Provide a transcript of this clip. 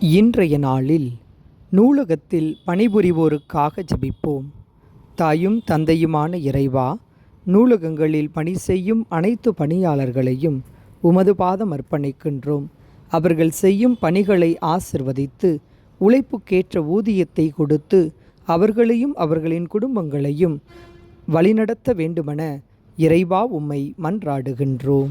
இன்றைய நாளில் நூலகத்தில் பணிபுரிவோருக்காக ஜபிப்போம். தாயும் தந்தையுமான இறைவா நூலகங்களில் பணி செய்யும் அனைத்து பணியாளர்களையும் உமது பாதம் அர்ப்பணிக்கின்றோம். அவர்கள் செய்யும் பணிகளை ஆசிர்வதித்து உழைப்புக்கேற்ற ஊதியத்தை கொடுத்து அவர்களையும் அவர்களின் குடும்பங்களையும் வழிநடத்த வேண்டுமென இறைவா உம்மை மன்றாடுகின்றோம்.